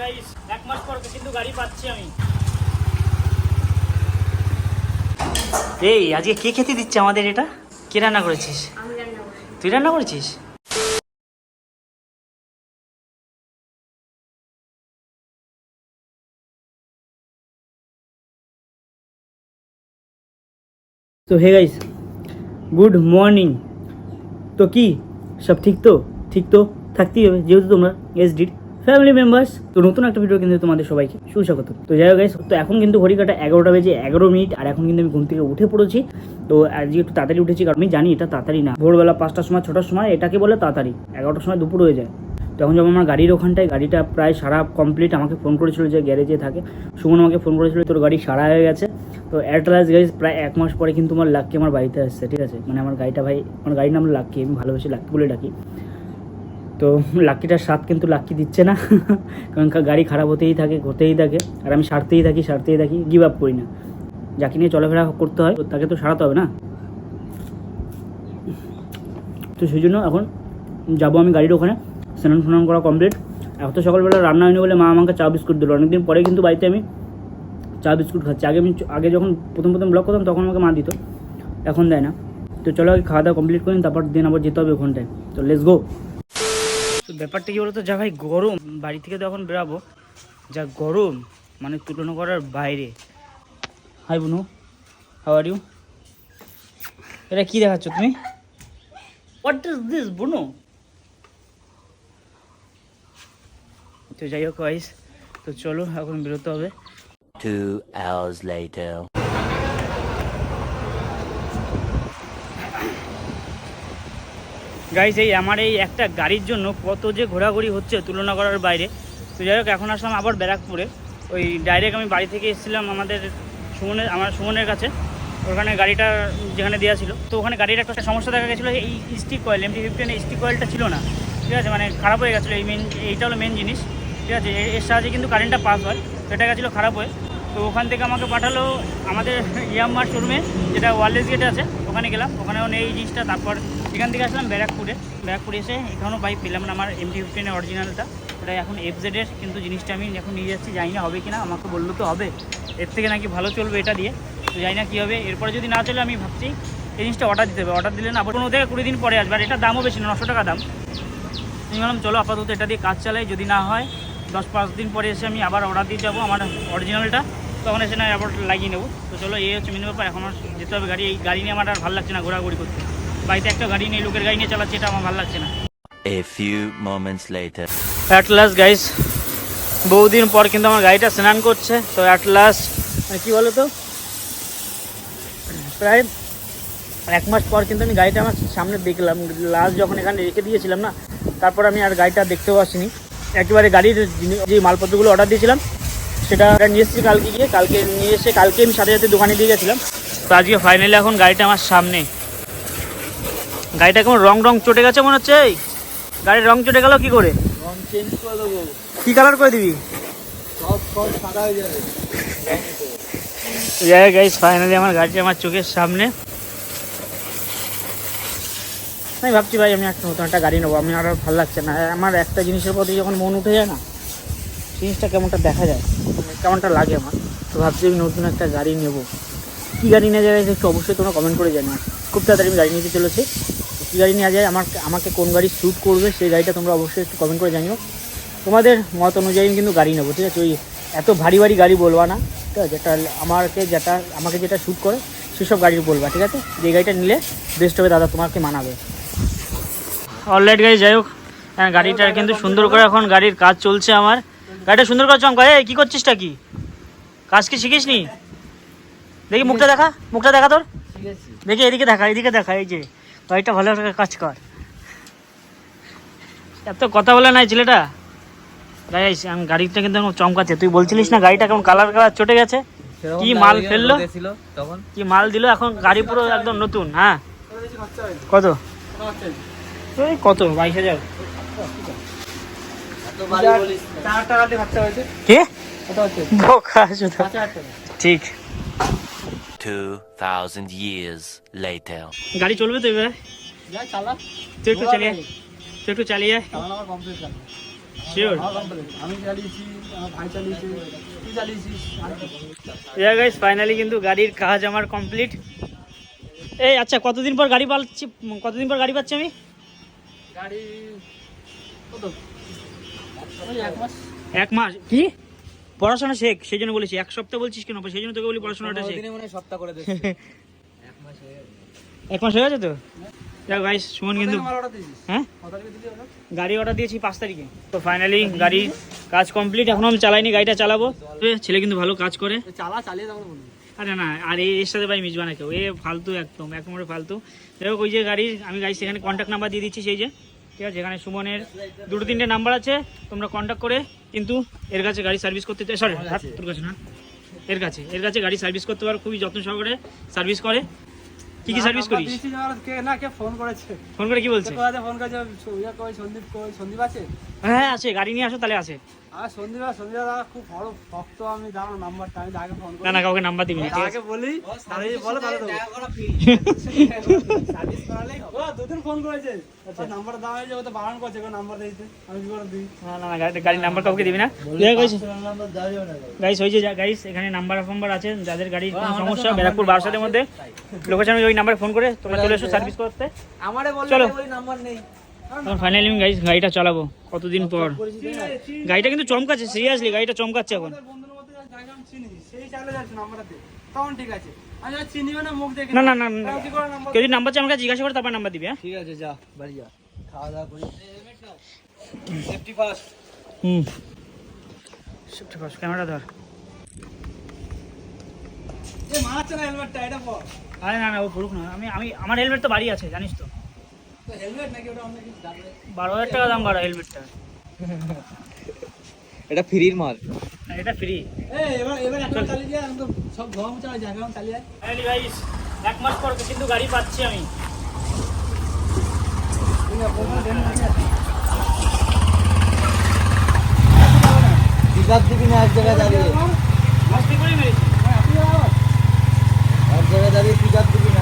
Guys এক মাস পর কিন্তু গাড়ি পাচ্ছি আমি। এই আজকে কে খেতে দিচ্ছে আমাদের এটা? কে রান্না করেছিস? আমি রান্না করি তুই রান্না করেছিস? তো হে গাইস গুড মর্নিং তো কি? সব ঠিক তো? ঠিক তো? থাকতেই হবে যেহেতু তোমরা এসডির ফ্যামিলি মেম্বার্স তো নতুন একটা ভিডিও কিন্তু তোমাদের সবাইকে সুস্বাগত। তো যাই হোক তো এখন কিন্তু ঘড়ি কাটা এগারোটা বেজে এগারো মিনিট, আর এখন কিন্তু আমি ঘুম থেকে উঠে পড়েছি। তো আজকে একটু তাড়াতাড়ি উঠেছি, কারণ আমি জানি এটা তাড়াতাড়ি না। ভোরবেলা পাঁচটার সময়, ছটার সময়, এটাকে বলে তাড়াতাড়ি। এগারোটার সময় দুপুর হয়ে যায়। তখন যখন আমার গাড়ির ওখানটায়। গাড়িটা প্রায় সারা কমপ্লিট আমাকে ফোন করেছিল যে গ্যারেজে থাকে। সুমন আমাকে ফোন করেছিল, তোর গাড়ি সারা হয়ে গেছে। তো অ্যাট লাস্ট গাড়ি প্রায় এক মাস পরে কিন্তু আমার লাক্কি আমার বাড়িতে আসছে, ঠিক আছে? মানে আমার গাড়িটা ভাই, আমার গাড়ির নাম লাক্কি, আমি ভালোবেসে লাক্কি বলে ডাকি। তো লাক্কিটার স্বাদ কিন্তু লাক্কি দিচ্ছে না। কারণ গাড়ি খারাপ হতেই থাকে হতেই থাকে। আর আমি সারতেই থাকি সারতেই থাকি গিভ আপ করি না। যাকে নিয়ে চলাফেরা করতে হয়, তাকে তো সারাতে হবে না। তো সেই জন্য এখন যাব আমি গাড়ির ওখানে, স্নান ফান করা কমপ্লিট এখন তো সকালবেলা রান্না হয়নি বলে মা আমাকে চা বিস্কুট দিল। অনেকদিন পরে কিন্তু বাড়িতে আমি চা বিস্কুট খাচ্ছি। আগে আমি আগে যখন প্রথম প্রথম ব্লগ করতাম, তখন আমাকে মা দিত। এখন দেয় না। তো চলো আগে খাওয়া দাওয়া কমপ্লিট করি তারপর দিন আবার যেতে হবে ওখানটায়। তো লেটস গো তো ব্যাপারটা কি বলতো? যা ভাই, গরম। বাড়ি থেকে তো এখন বেরাবো। যা গরম মানে তুলনা করার বাইরে। হাই বুনু হাউ আর ইউ এটা কি দেখাচ্ছ তুমি? হোয়াট ইজ দিস বুনু তো যাই হোক গাইস তো চলো, এখন বেরোতে হবে। Two hours later. গাইস এই আমার এই একটা গাড়ির জন্য কত যে ঘোরাঘুরি হচ্ছে তুলনা করার বাইরে। তো যাই হোক, এখন আসলাম আবার ব্যারাকপুরে। ওই ডাইরেক্ট আমি বাড়ি থেকে এসেছিলাম আমাদের সুমনের, আমার সুমনের কাছে। ওখানে গাড়িটা যেখানে দেওয়া ছিল। তো ওখানে গাড়ির একটা সমস্যা দেখা গেছিল, এই stick coil MT fifteen stick কয়েলটা ছিল না। ঠিক আছে মানে খারাপ হয়ে গেছিল, এই মেন এইটা হলো মেন জিনিস। ঠিক আছে এর সাহায্যে কিন্তু কারেন্টটা পাস হয়। এটা গেছিল খারাপ হয়ে। তো ওখান থেকে আমাকে পাঠালো আমাদের ইয়াম্মার শোরুমে যেটা ওয়ারলেস গেটে আছে। ওখানে গেলাম, ওখানেও নেই এই জিনিসটা, তারপর এখান থেকে আসলাম ব্যারাকপুরে। ব্যারাকপুরে এসে এখানেও বাইক পেলাম না আমার এমটি ফিফটিনের অরিজিনালটা ওটা এখন এফজেডের কিন্তু জিনিসটা আমি এখন নিয়ে যাচ্ছি, জানি না হবে কি না আমাকে বলল তো হবে। এর থেকে নাকি ভালো চলবে এটা দিয়ে, তো জানি না কী হবে। এরপরে যদি না চলে আমি ভাবছি, এই জিনিসটা অর্ডার দিতে হবে। অর্ডার দিলে না, আবার পনেরো থেকে কুড়ি দিন পরে আসবে, আর এটার দামও বেশি না, নশো টাকা দাম। আমি ভাবলাম চলো আপাতত এটা দিয়ে কাজ চালাই, যদি না হয়, দশ পাঁচ দিন পরে এসে আমি আবার অর্ডার দিয়ে যাব আমার অরিজিনালটা তখন এসে না আবার লাগিয়ে নেব। তো চলো, এই হচ্ছে মিনিমাম ব্যাপার এখন যেতে হবে গাড়ি, এই গাড়ি নিয়ে আমার আর ভালো লাগছে না, ঘোরাঘুরি করতে। বাড়িতে একটা গাড়ি নিয়ে লোকের গাড়ি নিয়ে চালাচ্ছি এটা আমার ভালো লাগছে না। A few moments later. At last guys বহুদিন পর কিন্তু আমার গাড়িটা স্নান করছে তো অ্যাট লাস্ট কী বলো তো? প্রায় এক মাস পর কিন্তু আমি গাড়িটা আমার সামনে দেখলাম। লাস্ট যখন এখানে রেখে দিয়েছিলাম না তারপর আমি আর গাড়িটা দেখতেও আসিনি একেবারে গাড়ির যে মালপত্রগুলো অর্ডার দিয়েছিলাম সেটা নিয়ে এসেছি কালকে গিয়ে। কালকে নিয়ে এসে কালকে আমি সাথে সাথে দোকানে দিয়ে গেছিলাম। তো আজকে ফাইনালি এখন গাড়িটা আমার সামনে। গাড়িটা কেমন রং রং চটে গেছে মনে হচ্ছে এই? গাড়ির রং চটে গেল কি করে? রং চেঞ্জ করে দেবো। কি কালার করে দিবি? সব সব সাদা হয়ে যাবে। যাই গাইস ফাইনালি আমার গাড়িটা আমার চোখের সামনে। আমি ভাবছি ভাই আমি একটা নতুন একটা গাড়ি নেব। আমি আর ভালো লাগছে না। আমার একটা জিনিসের প্রতি যখন মন উঠে যায় না জিনিসটা কেমনটা দেখা যায়? কেমনটা লাগে আমার? তো ভাবছি আমি নতুন একটা গাড়ি নেব। কী গাড়ি নেওয়া যায় একটু অবশ্যই তোমরা কমেন্ট করে জানো খুব তাড়াতাড়ি আমি গাড়ি নিতে চলেছি। কী গাড়ি নেওয়া যায় আমার আমাকে কোন গাড়ি শ্যুট করবে সেই গাড়িটা তোমরা অবশ্যই একটু কমেন্ট করে জানিও। তোমাদের মত অনুযায়ী আমি কিন্তু গাড়ি নেব ঠিক আছে? ওই এত ভারী ভারী গাড়ি বলবা না ঠিক আছে? যেটা আমাকে যেটা আমাকে যেটা শ্যুট করে সেসব গাড়ির বলবা ঠিক আছে? যে গাড়িটা নিলে বেস্ট হবে দাদা তোমাকে মানাবে। অলরাইট গাড়ি যাই হোক হ্যাঁ গাড়িটার কিন্তু সুন্দর করে এখন গাড়ির কাজ চলছে আমার। গাড়িটা সুন্দর করে চমকা এই কী করছিসটা কি? কাজ কি শিখিস নি দেখি মুখটা দেখা মুখটা দেখা তোর। ঠিক দেখি এদিকে দেখা এদিকে দেখা এই যে। গাড়িটা ভালো করে কাজ কর। এত কথা বলে নাই ছেলেটা? গাইস আমি গাড়িটা কিন্তু চমকাচ্ছে। তুই বলছিলিস না গাড়িটা কেমন কালার কালার চটে গেছে? কি মাল ফেলল? তখন। কি মাল দিল? এখন গাড়ি পুরো একদম নতুন হ্যাঁ? কত? ওই কত? বাইশ হাজার। ঠিক। Two thousand years later. গাড়ি চলবে তো এবারে? যা চালা। তুই একটু চালিয়ে তুই একটু চালিয়ে চালানো আমার কমপ্লিট গেল শিওর। আমি চালিয়েছি আমার ভাই চালিয়েছে। তুই চালিয়েছিস? আর গাইস ফাইনালি কিন্তু গাড়ির কাজ আমার কমপ্লিট এই আচ্ছা কতদিন পর গাড়ি পাচ্ছি কতদিন পর গাড়ি পাচ্ছি আমি? গাড়ি কত? এক মাস। এক মাস? কি? পড়াশোনা শেখ সেই জন্য বলেছি। এক সপ্তাহ বলছিস কেন? সেই জন্য তোকে বলি পড়াশোনাটা শেখ। দিনে মনে সপ্তাহ করে এক মাস হয়ে গেছে। হয়ে তো? দেখ গাইস সুমন কিন্তু? হ্যাঁ? গাড়ি অর্ডার দিয়েছি পাঁচ তারিখে। তো ফাইনালি গাড়ি কাজ কমপ্লিট এখনও আমি চালাইনি গাড়িটা চালাবো। ছেলে কিন্তু ভালো কাজ করে। চালা চালিয়ে আরে না আর এই এর সাথে ভাই মিশবা না কেউ। এ ফালতু একদম এক নম্বরে ফালতু। হোক ওই যে গাড়ি আমি গাড়ি সেখানে কন্ট্যাক্ট নাম্বার দিয়ে দিচ্ছি সেই যে। ঠিক আছে? এখানে সুমনের দুটো তিনটে নাম্বার আছে তোমরা কন্ট্যাক্ট করে কিন্তু এর কাছে গাড়ি সার্ভিস করতে সরি তোর কাছে না এর কাছে এর কাছে গাড়ি সার্ভিস করতে পারো খুবই যত্ন সহকারে সার্ভিস করে। কি কি সার্ভিস করিস? কে না কে ফোন করেছে। ফোন করে কি বলছে? কোথাতে ফোন করেছে সন্দীপ সন্দীপ আছে? হ্যাঁ আছে গাড়ি নিয়ে আসো তাহলে আছে। আর দাদা খুব বড় ভক্ত আমি নাম্বারটা আমি আগে ফোন করি। না না কাউকে নাম্বার দিবি না ঠিক আছে? আগে বলি তাহলে যদি তাহলে দেবো। সার্ভিস করালেই ও দুদিন ফোন করেছে। আচ্ছা। নাম্বার হয়েছে ও তো বারণ করছে নাম্বার দিতে। আমি কি করে দিই? না না না, গাড়ি- গাড়ির নাম্বার কাউকে দিবি না? গাইস ওই যে গাইস এখানে নাম্বার ফাম্বার আছে যাদের গাড়ির কোনো সমস্যা ব্যারাকপুর বারাসাতের মধ্যে লোকেশন ওই নাম্বারে ফোন করে তোমরা চলে এসো সার্ভিস করতে। আমারে চলো। ওই নাম্বার নেই। ফাইনালি আমি গাড়ি গাড়িটা চালাবো কতদিন পর? গাড়িটা কিন্তু চমকাচ্ছে সিরিয়াসলি গাড়িটা চমকাচ্ছে এখন। না না না কেউ যদি নাম্বার চাই আমাকে জিজ্ঞাসা করে তারপর নাম্বার দিবি হ্যাঁ? ঠিক আছে যা বাড়ি যা। খাওয়া দাওয়া করি। সেফটি ফার্স্ট হুম। ক্যামেরা ধর। না হেলমেটটা এটা পর। আরে না না ও পড়ুক না। আমি আমি আমার হেলমেট তো বাড়ি আছে জানিস তো। বারো হাজার টাকা দাম বাড়া হেলমেটটা এটা ফ্রির মাল। এটা ফ্রি হয়ে এক মাস পর কিন্তু গাড়ি পাচ্ছি আমি। পিকআপ দিবি না এক জায়গায় দাঁড়িয়ে। এক জায়গায় দাঁড়িয়ে পিকআপ দিবি না।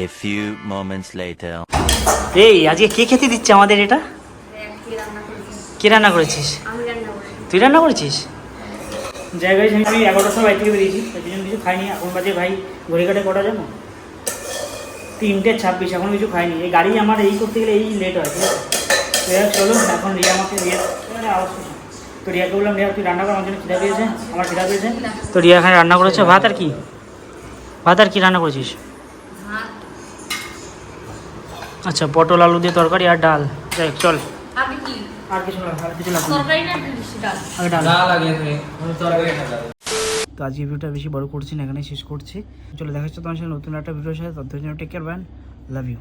A few moments later. এই আজকে কে খেতে দিচ্ছে আমাদের এটা? কি রান্না করেছিস? কে রান্না করেছিস? আমি রান্না তুই রান্না করেছিস জায়গায় আমি এগারোটার সময় বাড়ি থেকে বেরিয়েছি জন্য কিছু খাইনি। এখন বাজে ভাই ঘড়ি কাটে কটা জানো? তিনটে ছাব্বিশ এখন কিছু খাইনি। এই গাড়ি আমার এই করতে গেলে এই লেট হয় ঠিক আছে? চলো এখন রিয়া আমাকে রিয়া আওয়াজ তো রিয়াকে বললাম রিয়া তুই রান্না কর আমার জন্য খিদা পেয়েছে আমার খিদা পেয়েছে। তো রিয়া এখানে রান্না করেছে ভাত আর কি? ভাত আর কি রান্না করেছিস? আচ্ছা পটল আলু দিয়ে তরকারি আর ডাল। যাই হোক, চল। আর কিছু না আর লাগবে আগে ডাল তো আজকে ভিডিওটা বেশি বড় করছি না এখানে শেষ করছি। চলো দেখা হচ্ছে তোমার সাথে নতুন একটা ভিডিওর সাথে। ততদিন টেক কেয়ার ব্যান লাভ ইউ